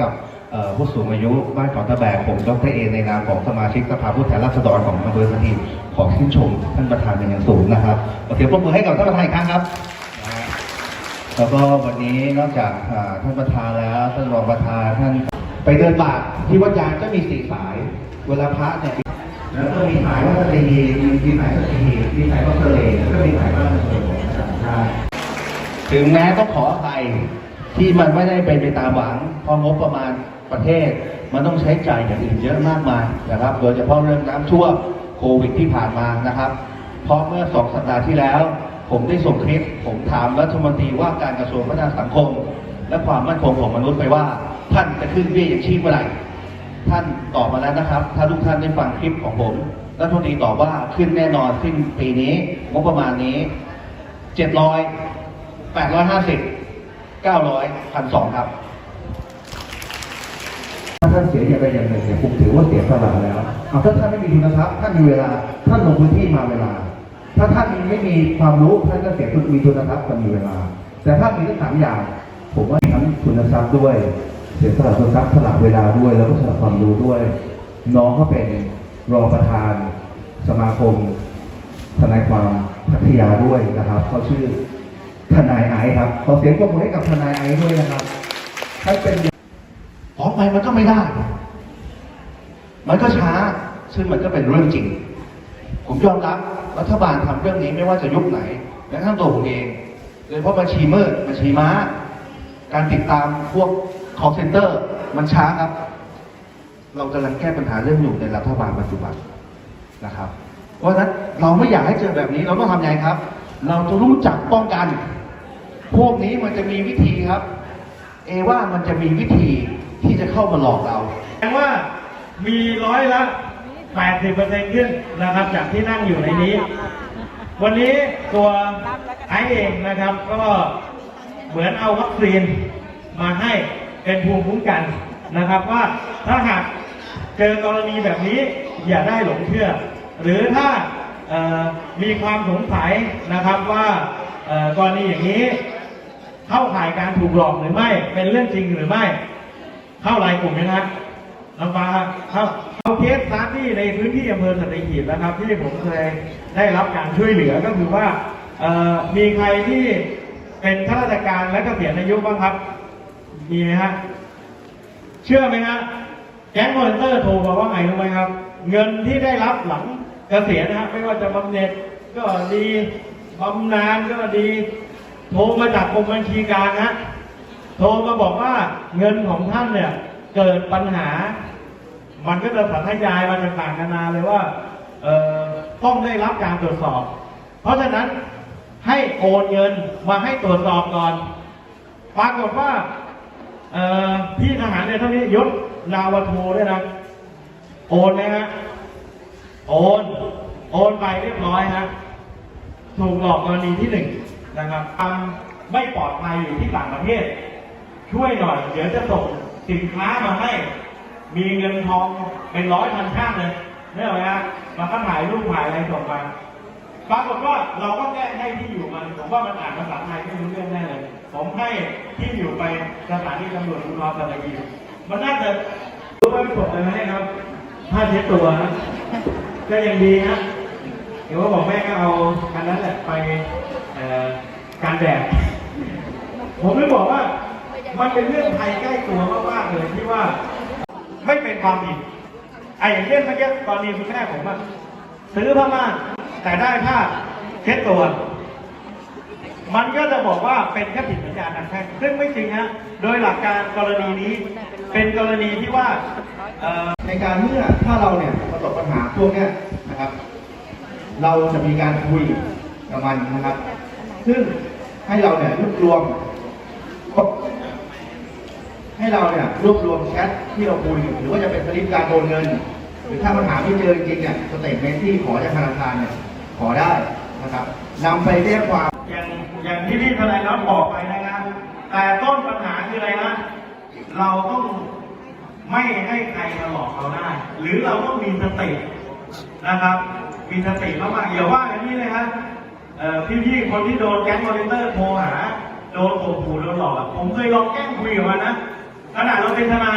กับผู้สูงอายุบ้านเกาะตะแบกผมดรเอในนามของสมาชิกสภาผู้แทนราษฎรของอำเภอสถิตขอชื่นชมท่านประธานเป็นอย่างสูงนะครับขอเสียงปรบมือให้กับท่านประธานอีกครั้งครับ แล้วก็วันนี้นอกจากท่านประธานแล้วท่านรองประธานท่านไปเดินบาทที่วัดยางก็มีสี่สาย เวลาพระเนี่ยแล้วก็มีสายวัดสตรีมีมีสายวัดสตรีมีสายวัดทะเลแล้วก็มีสายวัดสตรีของอาจารย์ชาติถึงแม้ต้องขออภัย ที่มันไม่ได้เป็นไปตามหวังเพราะงบประมาณประเทศ มันต้องใช้จ่ายอย่างอื่นเยอะมากมายนะครับ โดยเฉพาะเรื่องน้ำท่วมโควิดที่ผ่านมานะครับ เพราะเมื่อสองสัปดาห์ที่แล้ว ผมได้ส่งคลิปผมถามรัฐมนตรีว่าการกระทรวงพัฒนาสังคม และความมั่นคงของมนุษย์ไปว่า ท่านจะขึ้นเบี้ยอย่างชีพเมื่อไหร่ ท่านตอบมาแล้วนะครับ ถ้าทุกท่านได้ฟังคลิปของผมรัฐมนตรีตอบว่าขึ้นแน่นอนสิ้นปีนี้งบประมาณนี้เจ็ดร้อยแปดร้อยห้าสิบ เก้าร้อยพันสองครับ ถ้าท่านเสียอย่างใดอย่างหนึ่งเนี่ยผมถือว่าเสียสละแล้วเอาถ้าท่านไม่มีทุนทรัพย์ท่านมีเวลา ท่านลงพื้นที่มาเวลา ถ้าท่านไม่มีความรู้ท่านก็เสียทุนมีทุนทรัพย์กับมีเวลา แต่ถ้ามีทั้งสามอย่าง ผมว่าทั้งทุนทรัพย์ด้วย เสียสละทุนทรัพย์สละเวลาด้วย แล้วก็สละความรู้ด้วย น้องก็เป็นรองประธาน สมาคมทนายความพัทยาด้วยนะครับเขาชื่อ ทนายไอซ์ครับ ขอเสียงปรบมือให้กับทนายไอซ์ด้วยนะครับท่านเป็นขอไปมันก็ไม่ได้ มันก็ช้า ซึ่งมันก็เป็นเรื่องจริง ผมยอมรับรัฐบาลทำเรื่องนี้ไม่ว่าจะยุคไหนแม้กระทั่งตัวผมเองโดยเฉพาะบัญชีมืดบัญชีม้า การติดตามพวก call center มันช้าครับ เรากำลังแก้ปัญหาเรื่องอยู่ในรัฐบาลปัจจุบันนะครับ เพราะฉะนั้นเราไม่อยากให้เจอแบบนี้เราต้องทำยังไงครับ เราจะรู้จักป้องกัน พวกนี้มันจะมีวิธีครับ เอว่ามันจะมีวิธีที่จะเข้ามาหลอกเราแสดงว่ามีร้อยละ 80%ขึ้นนะครับจากที่นั่งอยู่ในนี้ วันนี้ตัวไอซ์เองนะครับก็เหมือนเอาวัคซีนมาให้เป็นภูมิคุ้มกันนะครับว่าถ้าหากเจอกรณีแบบนี้อย่าได้หลงเชื่อ หรือถ้ามีความสงสัยนะครับว่ากรณีอย่างนี้ เข้าข่ายการถูกหลอกหรือไม่ เป็นเรื่องจริงหรือไม่ เข้ารายกลุ่มไหมครับน้ำฟ้าเข้าเข้าเคสซาร์ที่ในพื้นที่อำเภอสัตหีบนะครับ ที่ผมเคยได้รับการช่วยเหลือก็คือว่ามีใครที่เป็นข้าราชการและเกษียณอายุบ้างครับ มีไหมฮะ เชื่อไหมฮะ แก๊งมอนเตอร์โทรมาว่าไงรู้ไหมครับ เงินที่ได้รับหลังเกษียณนะฮะ ไม่ว่าจะบำเหน็จก็ดีบำนาญก็ดี โทรมาจากกรมบัญชีกลารฮะโทรมาบอกว่าเงินของท่านเนี่ย เกิดปัญหา มันก็จะสัญญายมาต่างๆนานาเลยว่าเอ่อต้องได้รับการตรวจสอบ เพราะฉะนั้นให้โอนเงินมาให้ตรวจสอบก่อน ปรากฏว่าเอ่อพี่ทหารเนี่ยท่านนี้ยศนาวาโทด้วยนะ โอนไหมฮะ โอน โอนไปเรียบร้อยฮะ ถูกหลอกกรณีที่หนึ่ง นะครับความไม่ปลอดภัยอยู่ที่ต่างประเทศ ช่วยหน่อย เดี๋ยวจะส่งสินค้ามาให้ มีเงินทองเป็นร้อยพันข้างเลยเนี่ยไหมฮะมันก็ถ่ายรูปถ่ายอะไรส่งมาปรากฏว่าเราก็แก้ให้ที่อยู่มันผมว่ามันอ่านภาษาไทยไม่รู้เรื่องแน่เลย ผมให้ที่อยู่ไปสถานีตำรวจภูธรสัตหีบมันน่าจะรู้ว่าไม่ส่งอะไรมครับผ้าเช็ดตัวก็ยังดีนะ เดี๋ยวว่าบอกแม่ก็เอาคันนั้นแหละไปเอ่อการแดด ผมเลยบอกว่า มันเป็นเรื่องภัยใกล้ตัวมากๆเลยที่ว่าไม่เป็นความผิดไอ้อย่างเช่นเมื่อกี้ตอนนี้คุณแม่ผมอะซื้อผ้าม่านแต่ได้ผ้าเช็ดตัว มันก็จะบอกว่าเป็นแค่ผิดสัญญาทางแพ่งซึ่งไม่จริงฮะโดยหลักการกรณีนี้เป็นกรณีที่ว่าเอ่อในการเมื่อถ้าเราเนี่ยประสบปัญหาพวกเนี้ยนะครับ เราจะมีการคุยกับมันนะครับ ซึ่งให้เราเนี่ยรวบรวม ให้เราเนี่ยรวบรวมแชทที่เราคุยหรือว่าจะเป็นสลิปการโอนเงิน หรือถ้าปัญหาไม่เจอจริงเนี่ยสเตทเมนที่ขอจากธนาคารเนี่ยขอได้นะครับนำไปแจ้งความอย่างอย่างที่พี่ทนายรับบอกไปนะครับแต่ต้นปัญหาคืออะไรนะเราต้องไม่ให้ใครมาหลอกเราได้ หรือเราต้องมีสตินะครับ มีสติมากๆอย่าว่าอย่างนี้เลยครับเอ่พี่ๆคนที่โดนแก๊งมอนิเตอร์โทรหา โดนข่มขู่โดนหลอกผมเคยลองแกล้งคุยกับมันนะขนาดเราเป็นทนาย